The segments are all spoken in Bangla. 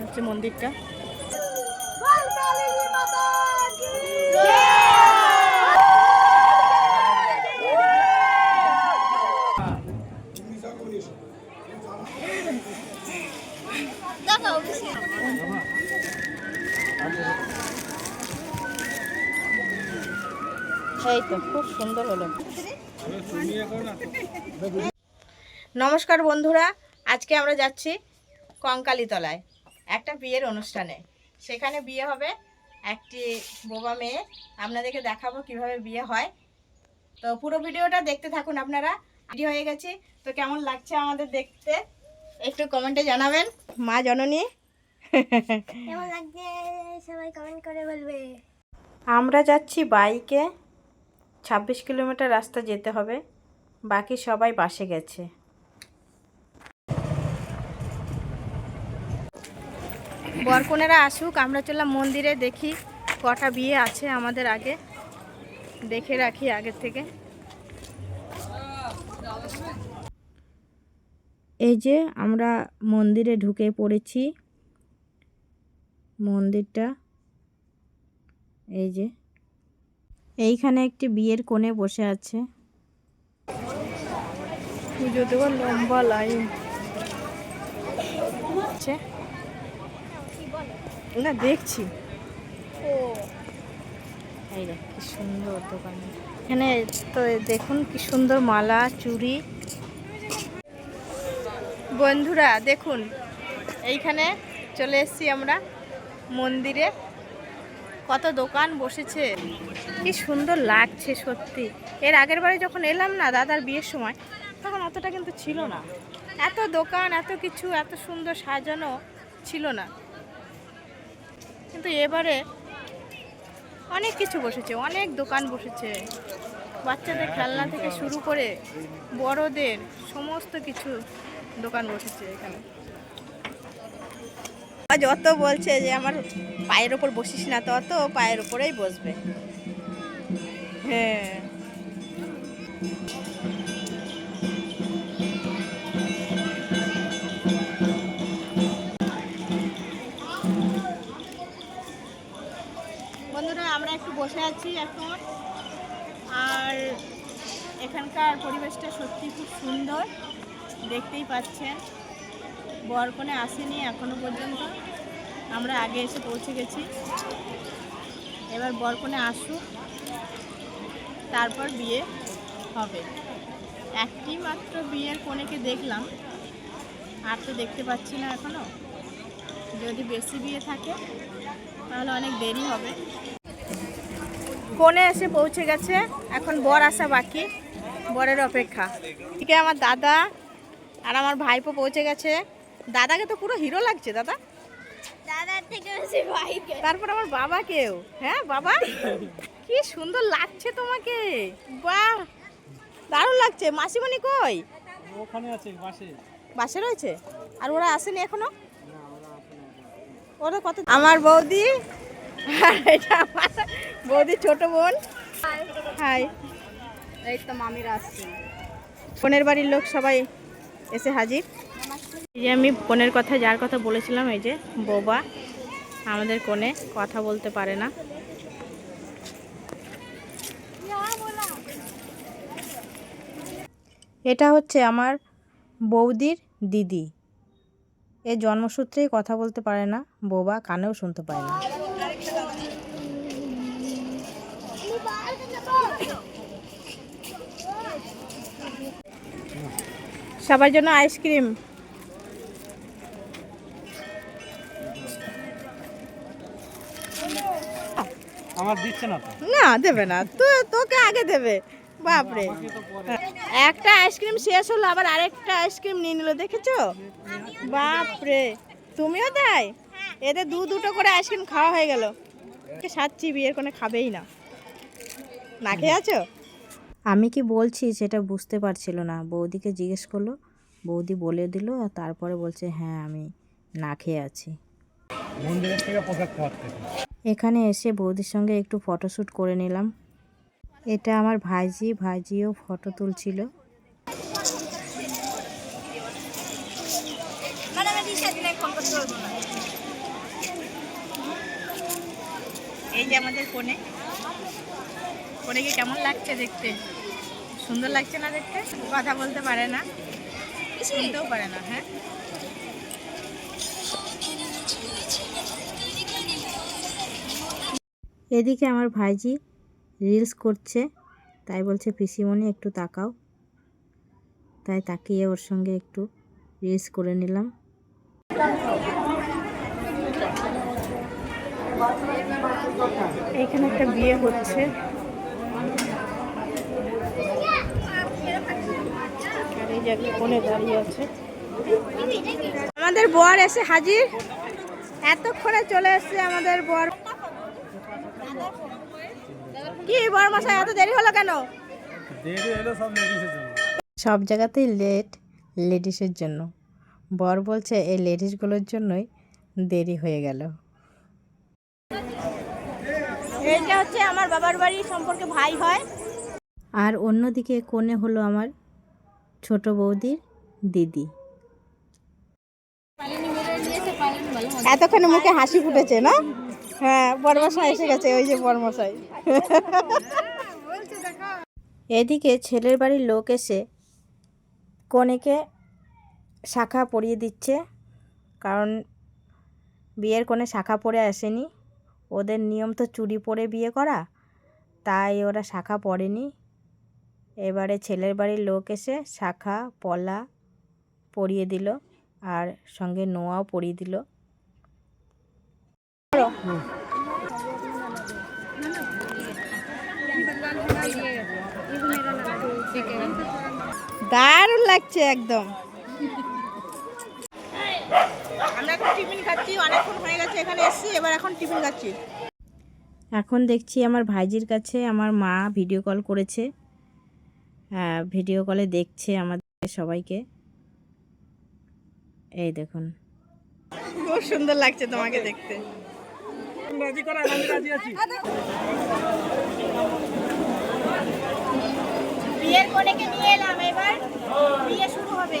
হচ্ছে মন্দিরটা এই তো খুব সুন্দর হলো। নমস্কার বন্ধুরা আজকে আমরা যাচ্ছি কঙ্কালীতলায় একটা বিয়ের অনুষ্ঠানে। সেখানে বিয়ে হবে একটি বোবা মেয়ে। আপনাদেরকে দেখাবো কীভাবে বিয়ে হয়। তো পুরো ভিডিওটা দেখতে থাকুন আপনারা। রেডি হয়ে গেছি। তো কেমন লাগছে আমাদের দেখতে? একটু কমেন্টে জানাবেন মা জননী। কেমন লাগছে? সবাই কমেন্ট করে বলবে। আমরা যাচ্ছি বাইকে। ছাব্বিশ কিলোমিটার রাস্তা যেতে হবে। বাকি সবাই বাসে গেছে। বরকনেরা আসুক, আমরা চললাম মন্দিরে দেখি কটা বিয়ে আছে আমাদের আগে। দেখে রাখি আগের থেকে। এই যে আমরা মন্দিরে ঢুকে পড়েছি। মন্দিরটা, এই যে। এইখানে একটি বিয়ের কোণে বসে আছে। পুজো দেওয়ার লম্বা লাইন। না দেখছি। এই দেখ কি সুন্দর দোকান এখানে তো দেখুন কি সুন্দর মালা চুড়ি। বন্ধুরা দেখুন এইখানে চলে এসেছি আমরা মন্দিরে। কত দোকান বসেছে। কি সুন্দর লাগছে সত্যি। এর আগের বারে যখন এলাম না দাদার বিয়ের সময় তখন অতটা কিন্তু ছিল না। এত দোকান এত কিছু এত সুন্দর সাজানো ছিল না। কিন্তু এবারে অনেক কিছু বসেছে, অনেক দোকান বসেছে। বাচ্চাদের খেলনা থেকে শুরু করে বড়দের সমস্ত কিছু দোকান বসেছে এখানে। যত বলছে যে আমার পায়ের ওপর বসিস না তত পায়ের ওপরেই বসবে। হ্যাঁ। বসে আছি এখন। আর এখানকার পরিবেশটা সত্যি খুব সুন্দর, দেখতেই পাচ্ছেন। বরকনে আসেনি এখনও পর্যন্ত। আমরা আগে এসে পৌঁছে গেছি। এবার বরকনে আসুক, তারপর বিয়ে হবে। একটি মাত্র বিয়ের কনেকে দেখলাম, আর তো দেখতে পাচ্ছি না এখনও। যদি বেশি বিয়ে থাকে, তাহলে অনেক দেরি হবে। কোণে এসে পৌঁছে গেছে এখন বর আসা বাকি বরের অপেক্ষা। এদিকে আমার দাদা আর আমার ভাইপো পৌঁছে গেছে। দাদাকে তো পুরো হিরো লাগছে দাদা। তারপর আমার বাবাকেও হ্যাঁ বাবা? কি সুন্দর লাগছে তোমাকে। বাহ! দারুণ লাগছে। মাসিমণি কই? ওখানে আছে পাশে। বাসে রয়েছে? আর ওরা আসেনি এখনও? ওরা কত আমার বৌদি এটা বৌদি ছোট বোন। হাই এই তো মামিরা আসছে। বোনের বাড়ির লোক সবাই এসে হাজির। এই যে আমি বোনের কথা, যার কথা বলেছিলাম, এই যে বোবা, আমাদের কোণে কথা বলতে পারে না। এটা হচ্ছে আমার বৌদির দিদি। এ জন্মসূত্রেই কথা বলতে পারে না, বোবা কানেও শুনতে পায় না। সবার জন্য আইসক্রিম আমার দিচ্ছে না তো। না দেবে না। তো তোকে আগে দেবে। বাপরে। একটা আইসক্রিম শেষ হলো আবার আরেকটা আইসক্রিম নিয়ে নিল দেখেছ? বাপরে। তুমিও তাই এতে দু দুটো করে আইসক্রিম খাওয়া হয়ে গেল। সাচ্ছি বিয়ের কোনো খাবেই না। না খেয়ে আছো? আমি কি বলছি সেটা বুঝতে পারছিল না। বৌদিকে জিজ্ঞেস করল বৌদি বলে দিল আর তারপরে বলছে হ্যাঁ আমি না খেয়ে আছি। এখানে এসে বৌদির সঙ্গে একটু ফটোশ্যুট করে নিলাম। এটা আমার ভাইজি ভাইজিও ফটো তুলছিল। এই যে আমাদের কোণে কোণেকে কেমন লাগছে দেখতে? সুন্দর লাগছে না দেখতে? কথা বলতে পারে না। শুনতেও পারে না হ্যাঁ? এদিকে আমার ভাইজি রিলস করছে, তাই বলছে, পিসিমণি, একটু তাকাও। তাই তাকিয়ে ওর সঙ্গে একটু রিলস করে নিলাম। এখানে একটা বিয়ে হচ্ছে। আর এই যে একটা কোণে দাঁড়িয়ে আছে। আমাদের বর এসে হাজির। এতক্ষণে চলে এসেছে আমাদের বর। কি বর মশাই এত দেরি হলো কেন? সব সব জায়গাতেই লেট লেডিসের জন্য। বর বলছে এই লেডিসগুলোর জন্যই দেরি হয়ে গেল। এইটা হচ্ছে আমার বাবার বাড়ি সম্পর্কে ভাই হয়। আর অন্যদিকে কোণে হলো আমার ছোট বৌদির দিদি। এতক্ষণে মুখে হাসি ফুটেছে না? হ্যাঁ বরমশাই এসে গেছে ওই যে বরমশাই। এদিকে ছেলের বাড়ির লোক এসে কনেকে শাখা পরিয়ে দিচ্ছে কারণ বিয়ের কোণে শাখা পরে আসেনি। ওদের নিয়ম তো চুড়ি পরে বিয়ে করা, তাই ওরা শাখা পরেনি। এবারে ছেলের বাড়ির লোক এসে শাখা, পলা পরিয়ে দিল আর সঙ্গে নোয়াও পরিয়ে দিল। দারুণ লাগছে একদম। আমরা এখন টিফিন খাচ্ছি অনেকক্ষণ হয়ে গেছে এখানে এসেছি এবার এখন টিফিন খাচ্ছি। এখন দেখছি আমার ভাইজির কাছে আমার মা ভিডিও কল করেছে। ভিডিও কলে দেখছে আমাদের সবাইকে। এই দেখুন। খুব সুন্দর লাগছে তোমাকে দেখতে। রাজি করা আমি রাজি আছি। বিয়ের কোণেকে নিয়ে এলাম এবার? বিয়ে শুরু হবে।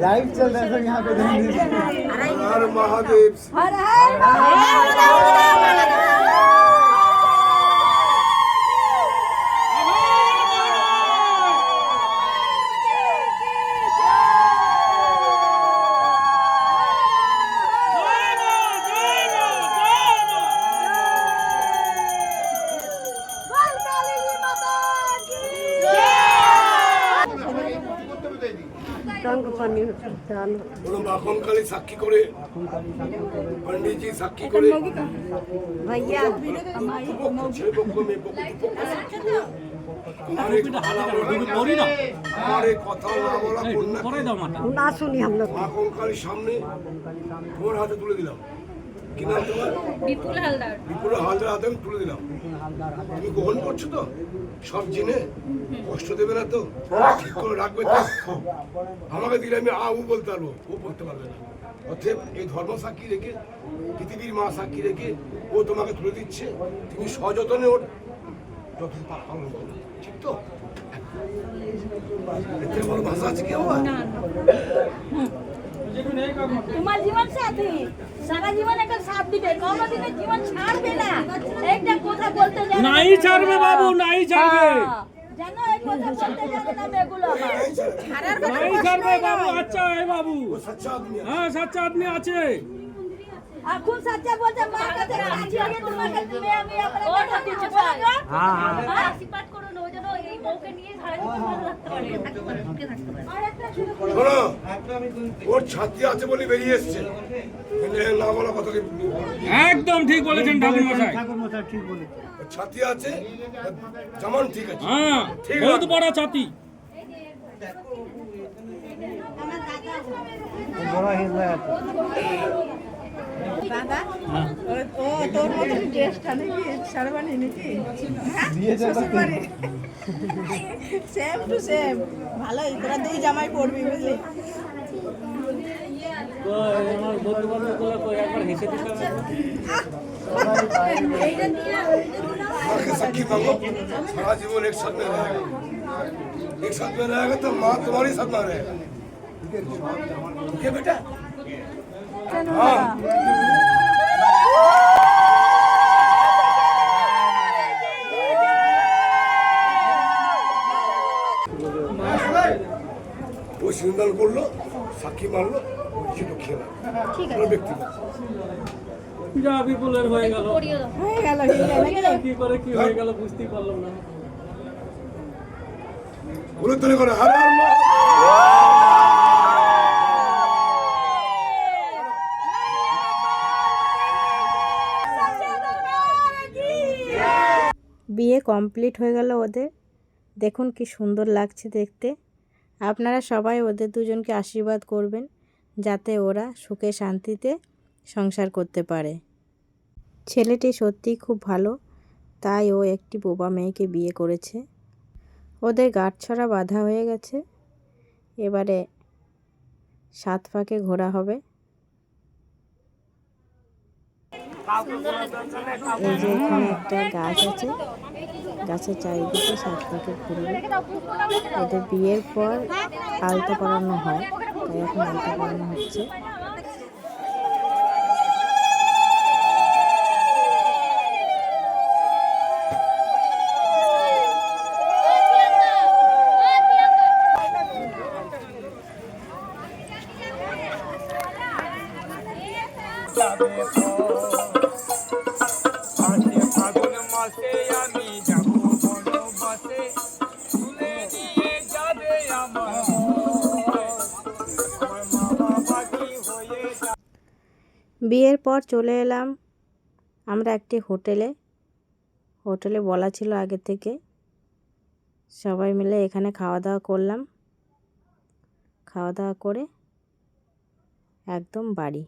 लाइव चल रहा है सर यहाँ पे हर महादेव। বলুন বাপনকালী সাক্ষী করে পন্ডিতজি সাক্ষী করে। ভাইয়া ছেলে পক্ষ আচ্ছা, আচ্ছা, আচ্ছা। সামনে তোমার হাতে তুলে দিলাম। কি বিপুল হালদার। বিপুল হালদার হাতে আমি তুলে দিলাম। তুমি গ্রহণ করছ তো? সব জেনে কষ্ট দেবে না তো? ঠিক করে রাখবে তো? আমাকে দিলে আমি আ উ বলতে পারব। ও বলতে পারবে না। অতএব এই ধর্ম সাক্ষী রেখে পৃথিবীর মা সাক্ষী রেখে ও তোমাকে তুলে দিচ্ছে। তুমি সযতনে ওর যতন পালন করো ঠিক তো? বড় ভাষা আছে কি আবার তোমার জীবন সাথী। সারা জীবন একটা সাথ দিবে। কোনোদিনের জীবন ছাড়বে না। একটা কথা বলতে জানে নাই ছাড়বে বাবু নাই ছাড়বে। জানো এই কথা বলতে জানে না আমার। নাই ছাড়বে বাবু আচ্ছা এ বাবু। সচ্চা আদমি আছে। হ্যাঁ সাচ্চা আদমি আছে। এখন সচ্চা বলতে মার কাছে হয়ে তোমার আমি আপনার কথা দিচ্ছি বলো আশীর্বাদ করুন ওই জন্য এই বউকে নিয়ে সারা জীবন ভালো রাখতে পারে। আর একটা শোনো ওর ছাত্রী আছে বলে বেরিয়ে এসছে। না বলা একদম ঠিক বলেছেন ঠাকুর মশাই ছাতি আছে জামান ঠিক আছে। হ্যাঁ ঠিক বহুত আছে। বড় ছাতি। দাদা ও- ও তোর মতন ড্রেসটা নাকি সারবানি নাকি সেম টু সেম ভালোই তোরা দুই জামাই পড়বি বুঝলি আমার বন্ধু বান্ধব একবার হেসে দিতে माँ के सखी मांगो सारा जीवन एक साथ में रहेगा एक साथ में रहेगा तो माँ तुम्हारी साथ में रहेगा ठीक है बेटा সিন্দাল করল সাক্ষী মারলো সেটা খেয়ে ঠিক ব্যক্তিগত যা বিপুলের হয়ে গেল। হয়ে গেল হয়ে গেল কি করে কি হয়ে গেল বুঝতেই পারলাম না। তলে করে হার হার মা বিয়ে কমপ্লিট হয়ে গেল ওদের। দেখুন কি সুন্দর লাগছে দেখতে। আপনারা সবাই ওদের দুজনকে আশীর্বাদ করবেন, যাতে ওরা সুখে শান্তিতে সংসার করতে পারে। ছেলেটি সত্যিই খুব ভালো, তাই ও একটি বোবা মেয়েকে বিয়ে করেছে। ওদের গাঁটছড়া বাঁধা হয়ে গেছে। এবারে সাত পাকে ঘোরা হবে। এই যে এখানে একটা গাছ আছে, গাছের চারিদিকে সাত পাকে ঘুরবে ওদের বিয়ের পর আলতা করানো হয়, তাই এখন আলতা করানো হচ্ছে। বিয়ের পর চলে এলাম আমরা একটি হোটেলে। হোটেলে বলা ছিল আগে থেকে। সবাই মিলে এখানে খাওয়া দাওয়া করলাম। খাওয়া দাওয়া করে একদম বাড়ি।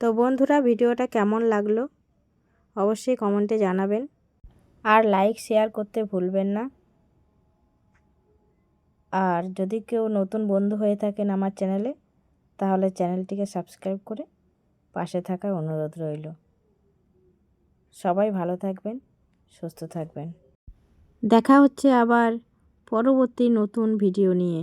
তো বন্ধুরা, ভিডিওটা কেমন লাগল অবশ্যই কমেন্টে জানাবেন। আর লাইক, শেয়ার করতে ভুলবেন না। আর যদি কেউ নতুন বন্ধু হয়ে থাকেন আমার চ্যানেলে তাহলে চ্যানেলটিকে সাবস্ক্রাইব করে পাশে থাকার অনুরোধ রইল। সবাই ভালো থাকবেন, সুস্থ থাকবেন। দেখা হচ্ছে আবার পরবর্তী নতুন ভিডিও নিয়ে।